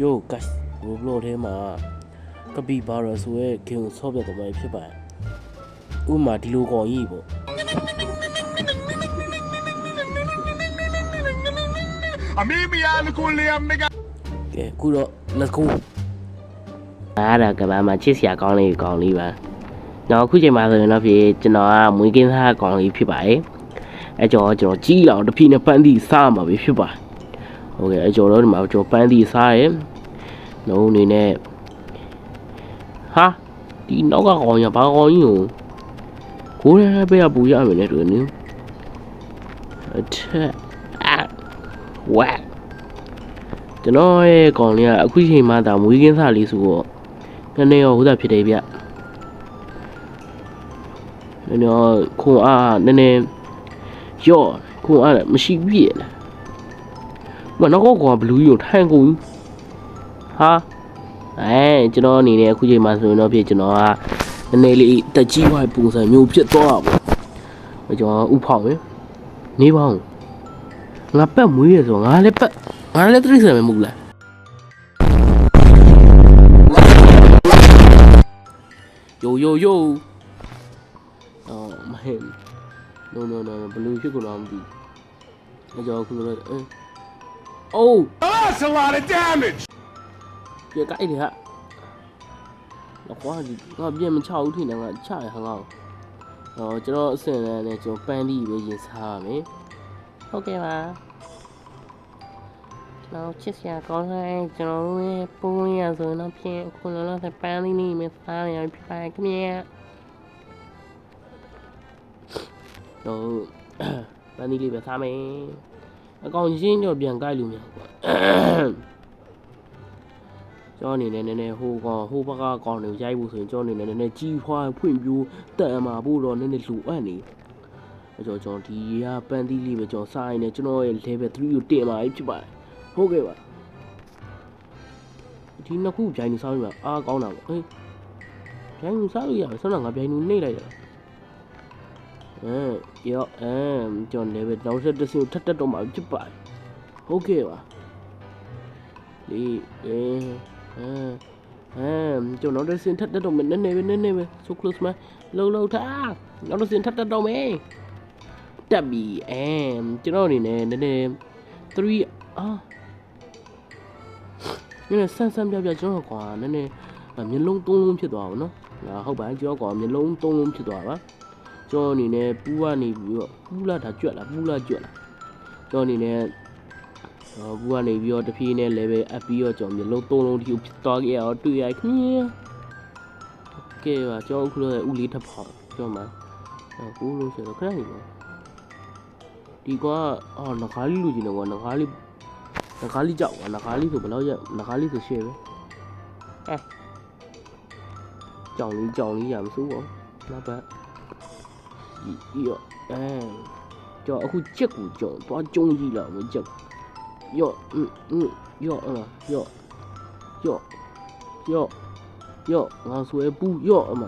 Yo guys Roblox ထဲမှာကပီဘာရဆိုရဲ့ game ကိုဆော့ပြတော့မှဖြစ်ပါတယ်ဥပမာဒီလိုကောင်ကြီးပေါ့ A mí me han culiado mega ကဲအခုတော့ let's go အားရကဘာမှာချစ်စရာကောင်းလေးကောင်းလေးပါတော့အခုချိန်မှာဆိုရင်တော့ဖြစ်ကျွန်တော်ကမွေးကင်းသားကောင်းလေးဖြစ်ပါတယ်အဲကြောင့်ကျွန်တော်ကြီးလောင်တစ်ဖိနဲ့ပန်းသီးစားမှာပဲဖြစ်ပါတယ် โอเคအဲကြောင့်တော့ဒီမှာကျွန်တော်ပန်းသီးစားရယ်နှုံးအနေနဲ့ဟာဒီနောက်ကကောင်ရဘာကောင်ကြီးကိုကိုယ်လည်းပဲပူရမယ်လေတူနေအထက်အဝက် ကျွန်တော်ရဲ့ကောင်လေးကအခုချိန်မှသာမွေးကင်းစားလေးဆိုတော့နည်းနည်းရောဟိုသာဖြစ်တယ်ဗျနည်းနည်းရောခွန်အားနည်းနည်းရော့ခွန်အားလည်းမရှိပြည့်လား မနောက်ကောကောင်ကဘလူးကြီးကိုထိုင်ကုန်ကြီးဟာအဲကျွန်တော်အနေနဲ့အခုချိန်မှဆိုရင်တော့ဖြစ်ကျွန်တော်ကနည်းနည်းလေးတက်ကြီးဝိုင်းပုံစံမျိုးဖြစ်သွားတာပေါ့ကျွန်တော်ဥဖောက်မယ်နေပါဦးငါပက်မွေးရဆိုငါလည်းပက်ငါလည်းတိရစ္ဆာန်ပဲမဟုတ်လားယိုယိုယိုအော်မဟဲ့ no no no ဘလူးဖြစ်ကုန်တော့မသိဘူးအကြောခုလည်းအဲ အိုး That's a lot of damage ပြကြိုက်တယ်ဟာတော့ကွာဒီငါပြန်မချဘူးထင်တယ်ငါချရဟောင်းတော့ကျွန်တော်အစင်လည်းနဲ့ကျွန်တော်ပန်းလီပဲရင်စားရမယ်ဟုတ်ကဲ့ပါတော့ချစ်စရာကောင်းတဲ့ကျွန်တော်တို့ရဲ့ပုံရဆိုတော့ဖြင့်ခုလောလော ဆယ်ပန်းလီနေမှာစားရဖြစ်ပါခင်ဗျာတော့ပန်းလီလေးပဲစားမယ်အကောင်ရှင်းတော့ပြန်ကြိုက်လို့မရဘူးကွာကျွန်တော်အနေနဲ့နည်းနည်းဟိုကောင်ဟိုဘက်ကကောင်တွေကိုရိုက်ဖို့ဆိုရင်ကျွန်တော်အနေနဲ့နည်းနည်းကြီးဖွားဖွင့်ပြိုးတက်အမှာဖို့တော့နည်းနည်းလိုအပ်နေအဲကြောင့်ကျွန်တော်ဒီကပန်တီးလေးပဲကျွန်တော်စားရင်လည်းကျွန်တော်ရဲ့ level 3ကိုတင်มาဖြစ်ပါတယ်ဟုတ်ကဲ့ပါဒီနှစ်ခုပြိုင်နေစားလို့အားကောင်းတာပေါ့ဟေးပြိုင်နေစားလို့ရတယ်ဆက်တော့ငါပြိုင်နေနှိမ့်လိုက်တယ် အဲရောအဲကျွန်တော် level နောက်ဆက်တစ်ဆင့်ထပ်တက်တော့မှာဖြစ်ပါတယ်ဟုတ်ကဲ့ပါဒီအဲအဲအဲကျွန်တော်တို့စင်ထက်တက်တော့မယ်နည်းနည်းပဲနည်းနည်းပဲ so close မှာလုံလုံထားနောက်တော့စင်ထက်တက်တော့မယ်တက်ပြီအဲကျွန်တော်အနေနဲ့နည်းနည်း3အာနည်းနည်းဆန်းဆန်းပြပြကျွန်တော်ကွာနည်းနည်းမျက်လုံးသုံးလုံးဖြစ်သွားအောင်နော်ငါဟုတ်ပါကျွန်တော်ကွာမျက်လုံးသုံးလုံးဖြစ်သွားပါ ကျွန်တော်အနေနဲ့ပူကနေပြီးတော့ပူလာတာကြွက်လာပူလာကြွက်လာကျွန်တော်အနေနဲ့တော့ဘူးကနေပြီးတော့တဖြည်းနဲ့ level up ပြီးတော့ကျွန်တော်မျိုးလုံးသုံးလုံးဒီကိုဖြစ်သွားခဲ့ရတော့တွေ့ရခင်ဗျာကဲပါကျွန်တော်အခုလည်းဥလေးထပ်ဖောက်ကျွန်တော်မှအခုလို့ဆိုတော့ခဏနေပါဒီကွာအော်ငကားလေးလူကြီးနေကွာငကားလေးငကားလေးကြောက်ကွာငကားလေးဆိုဘယ်တော့ရငကားလေးဆိုရှေ့ပဲအဲကြောင်လေးကြောင်လေးရမစိုးပါဘူးနောက်ပတ်ဒီ ရော့အဲကြော်အခုချက်ကိုကြော်သွားကျုံးကြည့်လာမချက်ရော့အင်းအင်းရော့အမရော့ရော့ရော့ရော့ငါဆွဲပူရော့အမ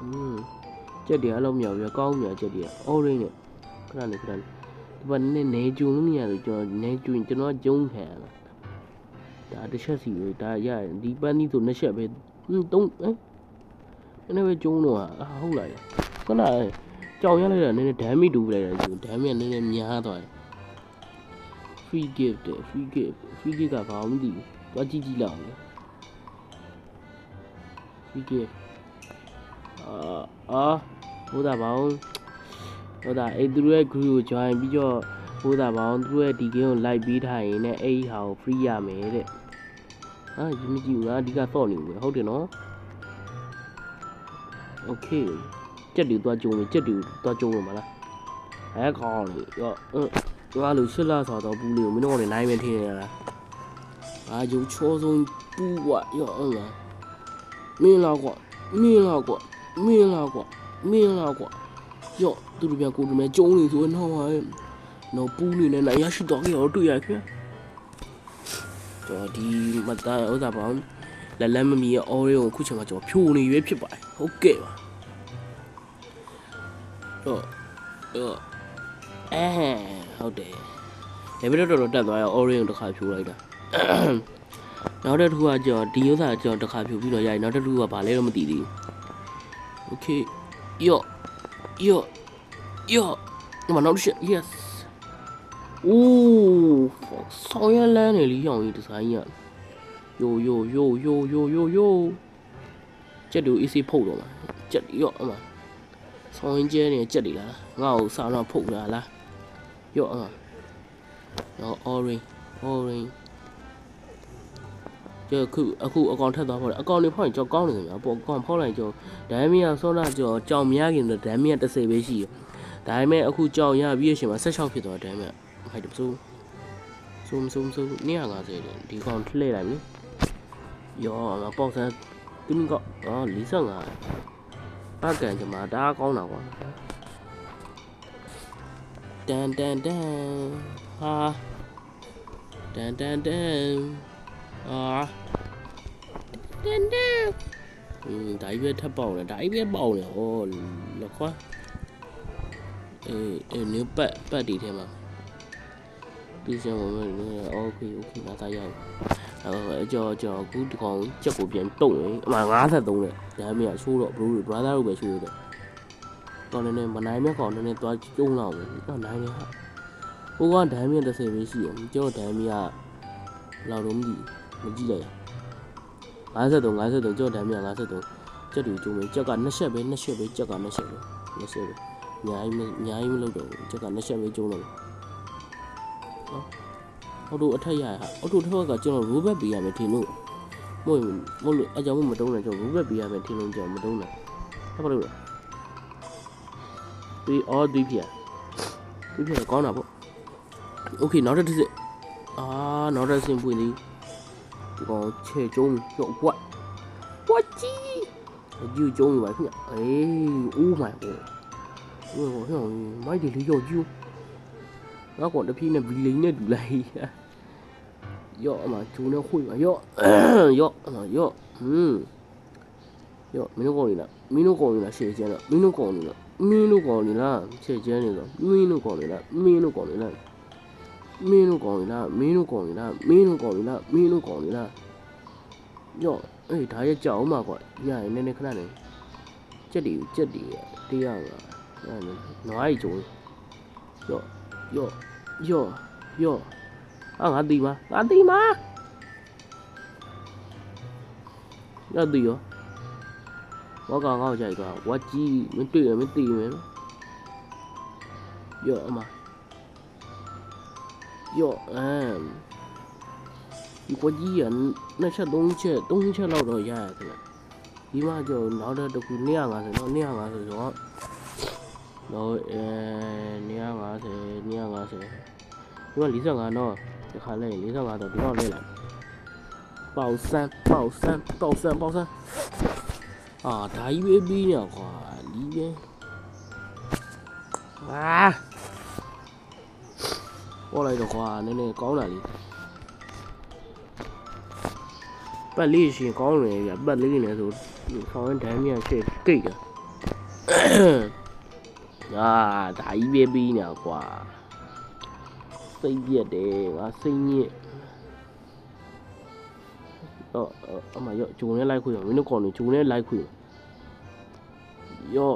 อืมချက်တွေအားလုံးမြောက်ပြီးကောင်းမြောက်ချက်တွေ orange နဲ့ခဏနေခဏနေဒီမှာနည်းနေကြုံလို့မရဘူးကျွန်တော်နေကြုံကျွန်တော်ကျုံးခံရတာဒါတစ်ချက်စီပဲဒါရရင်ဒီပန်းကြီးဆိုနှစ်ချက်ပဲဟင်းသုံးအဲနည်းနည်းပဲကျုံးတော့ဟာဟုတ်လားခဏ ကြောင်ရလိုက်တာနည်းနည်းဒမ်းမီတူလိုက်တာကျုံဒမ်းမီကနည်းနည်းများသွားတယ် free gift တဲ့ free gift free gift ကဘာမှမသိဘူး။သွားကြည့်ကြည့်လောက်လေ။ free gift အာအာဟိုဒါဘောင်းဟိုဒါအဲ့သူတို့ရဲ့ group ကို join ပြီးတော့ဟိုဒါဘောင်းသူတို့ရဲ့ဒီ game ကို like ပေးထားရင်လည်းအဲ့ဒီဟာကို free ရမယ်တဲ့။အာဒီမကြည့်ဘူးငါအဓိကတော့နေဘူးဟုတ်တယ်နော်။ okay ကြက်တူသွားကြုံမယ်ကြက်တူသွားကြုံမယ်မလား။အဲကောင်းလေရောအင်းသူကလို့ရှစ်လဆော်တော့ပူးလေးကိုမင်းတို့ကလည်းနိုင်မထင်ရလားအာယုံချောဆုံးပူးကွာရောအောင်လားမင်းလာကွာမင်းလာကွာမင်းလာကွာမင်းလာကွာရောသူတို့ပြန်ကိုတို့မဲ့ကျုံးနေဆိုတော့ဟောရဲ့နော်ပူးနေနဲ့နိုင်ရရှိတော့ကြောတွေ့ရခင်ကျွန်တော်ဒီမတန်ဥစားပေါင်းလက်လက်မမီရဲ့အော်ရီကိုခုချိန်မှာကျွန်တော်ဖြိုနေရွေးဖြစ်ပါတယ်ဟုတ်ကဲ့ပါ တော့တော့အဲဟုတ်တယ်ရေဗီတော့တော်တော်တက်သွားရော orange တစ်ခါဖြိုးလိုက်တာနောက်တစ်ထူကကြော်ဒီဥစ္စာကြော်တစ်ခါဖြိုးပြီးတော့ရိုက်နောက်တစ်ထူကဘာလဲတော့မသိသေးဘူး okay ယော့ယော့ယော့ဒီမှာနောက်တစ်ချက် yes အိုးဆောင်းရလန်းနေလीရောင်ကြီးဒီဇိုင်းရယိုယိုယိုယိုယိုယိုယိုချက်တူ easy ဖုတ်တော့မှာချက်ယော့အမှာ ဆောင်းရင်ကျဲနေကြက်တွေလားငါ့ကိုစာတော့ဖုတ်လာလားယော့အမတော့ orange orange ကျအခုအခုအကောင်ထက်သွားဖို့အကောင်တွေဖောက်ရင်ကြောက်ကောင်းနေတယ်ဗျာပေါ့အကောင်ဖောက်လိုက်ကြောဒိုင်မီယာဆောနာကြောကြောင်များခင်တော့ဒိုင်မီယာ30ပဲရှိရဒါပေမဲ့အခုကြောင်ရပြီးရရှင်မှာ16ဖြစ်သွားဒိုင်မီယာဟိုက်တပစိုးစုံစုံစုံ250တယ်ဒီကောင်လှည့်လိုက်ပြီယောငါပေါက်ဆန်းတင်းကောအော်45 ပတ်ကန်ကြမှာဒါကောင်းတာကွာတန်တန်တန်ဟာတန်တန်တန်အာတန်တန်อืมဒါကြီးပဲထပ်ပေါက်နေဒါကြီးပဲပေါက်နေဟောလက်ခွာအေးအေးနင်းပတ်ပတ်ဒီထဲမှာဒီစံဝင်မယ်โอเคโอเคလာသားရောက် အဲကြောကြောအခုဒီကောင်ချက်ကိုပြန်တုံနေအမှ53နဲ့ဒါမှမဟုတ်ရှိုးတော့ဘလူးတွေ brother တို့ပဲရှိုးရတယ်တော်နေနေမနိုင်မြက်ကောင်နည်းနည်းသွားကျုံးလောက်ပဲတော့နိုင်နေဟာဟိုကဒိုင်းမြက်30ပဲရှိတယ်ကျောဒိုင်းမြက်ကလောက်တော့မကြည့်မကြည့်လိုက်53 53ကျောဒိုင်းမြက်53ချက်တူကျုံးမယ်ချက်က2ချက်ပဲ2ချက်ပဲချက်က2ချက်ပဲ2ချက်ပဲညာကြီးမညာကြီးမလုပ်တော့ဘူးချက်က2ချက်ပဲကျုံးတော့ အော်တိုအထက်ရဟာအော်တိုတစ်ခါကကျွန်တော် robot ပေးရမယ်ထင်လို့မဟုတ်မဟုတ်လို့အကြောင်းမတုံးနဲ့ကျွန်တော် robot ပေးရမယ်ထင်လို့ကျွန်တော်မတုံးနဲ့ဟုတ်ပါလို့လားဒီအော်ဒီပြဒီပြကောင်းတာပေါ့โอเคနောက်တစ်တစ်အာနောက်တစ်စင်ပွင့်သေးဒီကောင်ချဲကျုံးရော့ကွက်ကွက်ကြီးယူကျုံးပါခင်ဗျအေး oh my god ဟိုဟိုမိုက်ဒီလေးရော့ကျူးငါကောင်တပြင်းနဲ့ဘီလိန်နဲ့ဒူလိုက် ရော့အမကျူနဲ့ခွေပါရော့ရော့အမရော့ဟွန်းရော့မင်းတို့ကောင်နေလားမင်းတို့ကောင်နေလားရှေ့ကျန်းတော့မင်းတို့ကောင်နေလားမင်းတို့ကောင်နေလားရှေ့ကျန်းနေတော့မင်းတို့ကောင်နေလားမင်းတို့ကောင်နေလားမင်းတို့ကောင်နေလားမင်းတို့ကောင်နေလားမင်းတို့ကောင်နေလားမင်းတို့ကောင်နေလားရော့အေးဒါရဲ့ကြောက် အာငါတီးပါငါတီးပါငါတီးရောဝါကောင်ကောက်ကြိုက်သွားဝါကြီးမတွေ့ရမသိရမယ်ရောအမရောအမ်ဒီဝါကြီးရနှစ်ချက်သုံးချက်သုံးချက်လောက်တော့ရရခင်ဗျဒီမှာကျော်နောက်တစ်ခု250နော်250ဆိုတော့တော့အဲ250 250ဒီမှာ45နော် ဒီခါလဲ45တော့ဒီတော့လဲလိုက်ပေါက်ဆန်းပေါက်ဆန်းပေါက်ဆန်းပေါက်ဆန်းအာဒါကြီးပဲပြီးနေကွာဒီပဲအာပေါ်လိုက်တော့ကွာနည်းနည်းကောင်းတာလေးပတ်လေးရှင်ကောင်းတယ်ဗျပတ်လေးနေဆိုဆောင်းရင်ဒမ်းမြရှေ့ကိတ်ရအာဒါကြီးပဲပြီးနေကွာ စိတ်ပြက်တယ်ငါစိတ်ညစ်တော့အမရောဂျုံနဲ့လိုက်ခွေမင်းတို့ကောင်နေဂျုံနဲ့လိုက်ခွေရော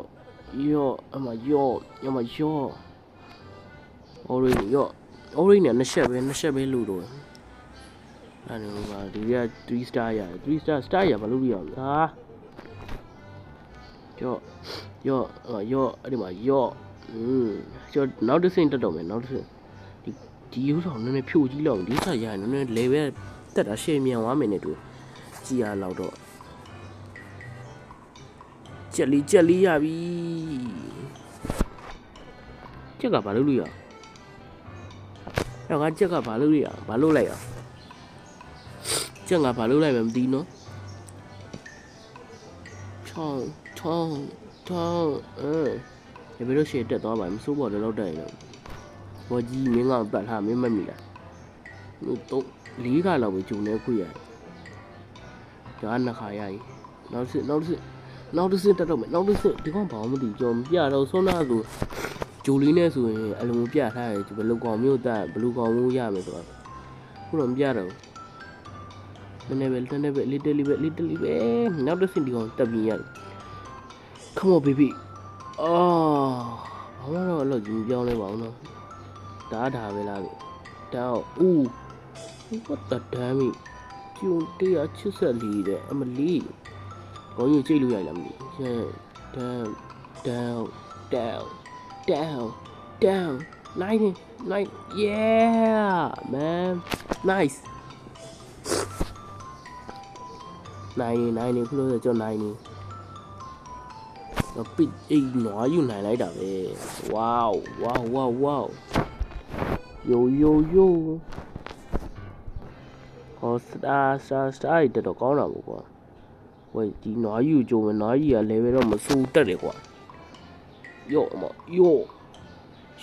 ရောအမရောအမရောအော်ရီရောအော်ရီနဲ့နှစ်ချက်ပဲနှစ်ချက်ပဲလို့တော့အဲ့ဒါကဒီက3 star ရတယ်3 star star ရဘာလို့ပြရလဲဟာရောရောရောအဲ့ဒီမှာရောอืมကျော်နောက်တစ်ဆင့်တက်တော့မယ်နောက်တစ်ဆင့်ဒီ ဒီဥဆောင်နည်းနည်းဖြိုကြီးလောက်ဒီဆက်ရရင်နည်းနည်း level တက်တာရှေ့မြန်သွားမယ်နဲ့တူကြည်ရလောက်တော့ကြက်လေးကြက်လေးရပြီကြက်ကဘာလုပ်လို့ရအောင်ငါကြက်ကဘာလုပ်လို့ရဘာလုပ်လိုက်အောင်ကြက်ကဘာလုပ်လိုက်မှမသိနော်ချောင်းချောင်းချောင်းအဲဘယ်လိုရှေ့တက်သွားပါမစိုးပေါ်တော့လောက်တက်ရင်တော့ ဘောကြီးမင်းကောင်ပတ်ထားမင်းမမိလားတို့လေးခါလောက်ပဲဂျုံနေခွေရတယ်ဒါနှစ်ခါရည်နောက်စစ်နောက်စစ်နောက်တစ်စစ်တက်တော့မယ်နောက်တစ်စစ်ဒီကောင်ဘာမှမသိကြော်မပြတော့ဆွမ်းနာဆိုဂျိုလီနဲ့ဆိုရင်အလုံးပြထားတယ်ဘယ်လိုကောင်မျိုးတက်ဘယ်လိုကောင်မျိုးရမယ်ဆိုတော့ခုတော့မပြတော့ဘနည်းနည်းပဲနည်းနည်းပဲ little လေးပဲ little လေးပဲနောက်တစ်ဆင့်ဒီကောင်တက်ပြီးရတယ် come on baby အော်ဘာမှတော့အလုပ်ကြီးမပြောင်းလဲပါဘူးနော် ဒါဒါပဲလားလို့တောက်ဦး what the damn it ကျုံ184တဲ့အမလီကောင်းကြီးကြိတ်လို့ရလားမသိဘူး yeah down down down down down nine nine yeah man nice nine nine ခုလို့ဆိုကျွန်တော် nine တော့ပိတ်အိမ်နွားယူနိုင်လိုက်တာပဲ wow wow wow wow yo yo yo ဟောစတာစတာစတာရတော်တော်ကောင်းတာပေါ့ကွာဝေးဒီနွားယူကြုံမယ်နွားကြီးက level တော့မစိုးတက်တယ်ကွာယော့အမယော့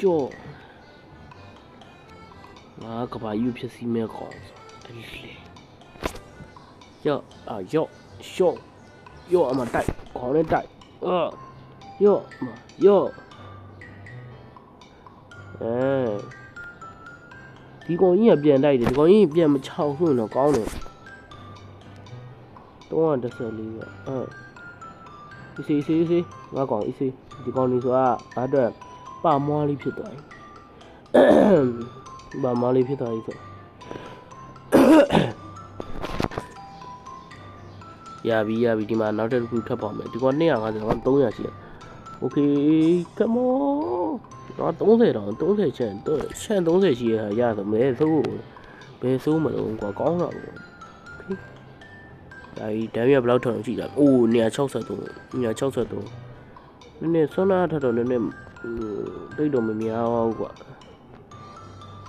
ယော့ငါကဘာယူဖြစ်စီမဲကောင်းအဲ့လေယော့အာယော့ရှော့ယော့အမတိုက်ခေါင်းနဲ့တိုက်အာယော့အမယော့အဲ ဒီကောင်ကြီးကပြန်တိုက်တယ်ဒီကောင်ကြီးပြန်မချောက်ဆိုရင်တော့ကောင်းတယ်314ပဲအဲအေးစေးအေးစေးငါကောင်အေးစေးဒီကောင်လေးဆိုတာငါအတွက်ပါမွားလေးဖြစ်သွားပြီပါမွားလေးဖြစ်သွားပြီဆိုရပြီရပြီဒီမှာနောက်တစ်ခုထပ်ပါမယ်ဒီကောင်250ကောင်300ရှိတယ် Okay come on တော့30တောင်30ချန်တော့ချန်30ရှိရရဆိုမဲသို့ဘယ်ဆိုးမလို့ကွာကောင်းတာပေါ့ဒါကြီးဒမ်းရဘယ်လောက်ထောင်ရှိတာအိုး163 163နည်းနည်းဆွမ်းနာထတော့နည်းနည်းတိတ်တော့မများပါဘူးကွာ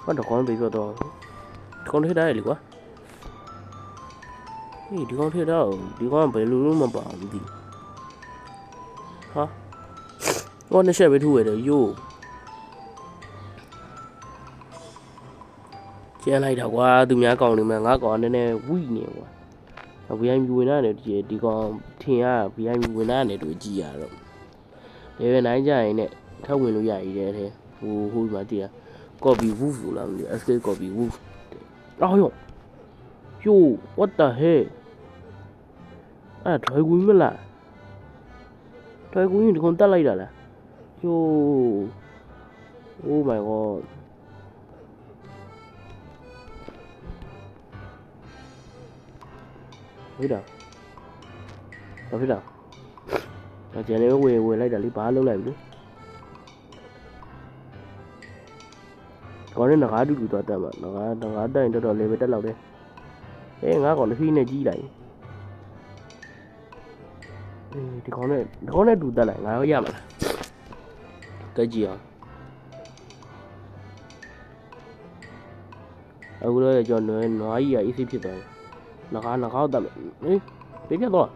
ဘာတော့ကောင်းပြီတော့ဒီကောင်ထိထားရလေကွာဟေးဒီကောင်ထိထားဒီကောင်ဘယ်လိုလို့မပါဘူးဒီ ဟောနှစ်ချက်ပဲထုတ်ရတယ်ယို့ကျန်လိုက်တာကွာသူများကောင်းနေမှာငါကောင်ကနည်းနည်းဝိနေကွာ VIP ဝင်လာတယ်ဒီဒီကောင်ထင်ရ VIP ဝင်လာတယ်တို့ကြည်ရတော့လေပဲနိုင်ကြရင်နဲ့ထပ်ဝင်လို့ရရည်တဲ့ထဲဟိုဟိုမှာတည်ရ copy wolf လို့လားမသိဘူး escape copy wolf အော်ယောယို what the hell အဲ့ဒါထွေးကူမလားထွေးကူရင်ဒီကောင်တက်လိုက်တာလား Yo. Oh my god. Wait a. ဘာဖြစ်လဲ။အကျန်လေးဝေဝေလိုက်တာလေဘာလုံးလိုက်ဘူး။ကောင်းတဲ့ငကားတူတူတော့တက်မှာငကားငကားတက်ရင်တော်တော်လေးပဲတက်လောက်တယ်။အေးငါကောင်တစ်ဖီးနဲ့ကြီးလိုက်။အေးဒီကောင်နဲ့ဒီကောင်နဲ့တူတက်လိုက်ငါရောရမှာလား။ တက်ကြည့်အောင်။အခုတော့ကျွန်တော်နွားကြီးကအေးစိဖြစ်သွားတယ်။ငကားငကားတက်မယ်။အေးပြပြတော့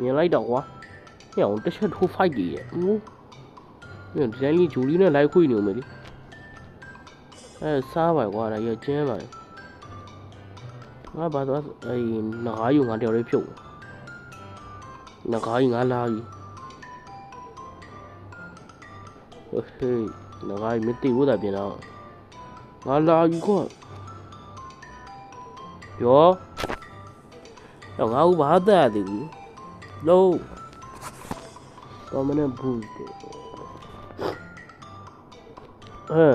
မြင်လိုက်တော့ကွာ။ညောင်တစ်ချက်ထိုးဖိုက်ကြီးရဲ့။ဟိုးညဒီတိုင်းလေးဂျူလီနဲ့လိုက်ခွေနေဦးမယ်လေ။အဲစားပါကွာဒါရကျင်းပါလေ။ငါဘာတော့အဲငကားယူငါတယောက်လေးဖြုတ်။ငကားကြီးငါလာကြီး။ ဟေးငကားကြီးမသိဘူးတာပြင်တော့ငါလာကြီးကွာ။ယောတော့ငါ့ဘာသက်ရသေးဘူး low permanent boost အဲ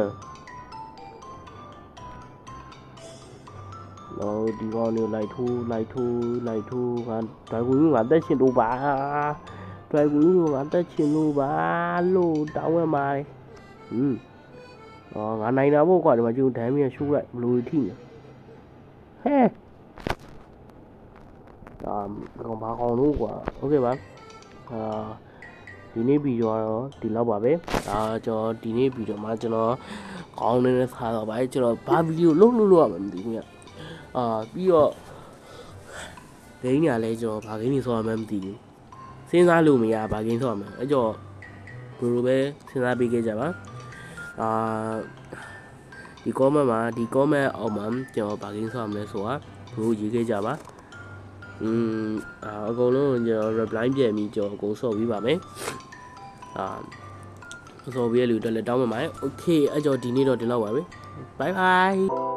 တော့ဒီကောင်လေးလိုက်ထိုးလိုက်ထိုးလိုက်ထိုးငါဒိုင်ကူငါတက်ချင်လို့ပါ ဒိုင်ကူငါတက်ချင်လို့ပါလို့တောင်းဝဲมาဟွန်းအော်ငါနိုင်တာပေါ့ကွာဒီမှာကျုံဒမ်းမြေရှိုးလိုက်ဘလို့ထိနေဟဲ့ ဒါကောင်ဘာကောင်လို့ကွာโอเคပါအာဒီနေ့ဗီဒီယိုကတော့ဒီလောက်ပါပဲဒါကျွန်တော်ဒီနေ့ဗီဒီယိုမှာကျွန်တော်ကောင်းနေတဲ့ခါတော့ဗါကျွန်တော်ဘာဗီဒီယိုလုံးလို့လို့ရမှာမသိဘူးညအာပြီးတော့ဂိမ်းညာလဲကျွန်တော်ဘာဂိမ်းကြီးဆောရမှန်းမသိဘူး စဉ်းစားလို့မရဘာဂိမ်းဆောရမှန်းအဲ့ကြောင့်ဘယ်လိုပဲစဉ်းစားပေးခဲ့ကြပါအာဒီ comment မှာဒီ comment အောက်မှာကျွန်တော်ဘာဂိမ်းဆောရမလဲဆိုတာဘယ်လိုရေးခဲ့ကြပါอืมအာအကုန်လုံးကျွန်တော် reply ပြန်ပြီးကျွန်တော်အကုန်ဆော့ပြီးပါမယ်အာဆော့ပြီးရလူတက်လက်တောင်းပါမယ် okay အဲ့ကြောင့်ဒီနေ့တော့ဒီလောက်ပါပဲ bye bye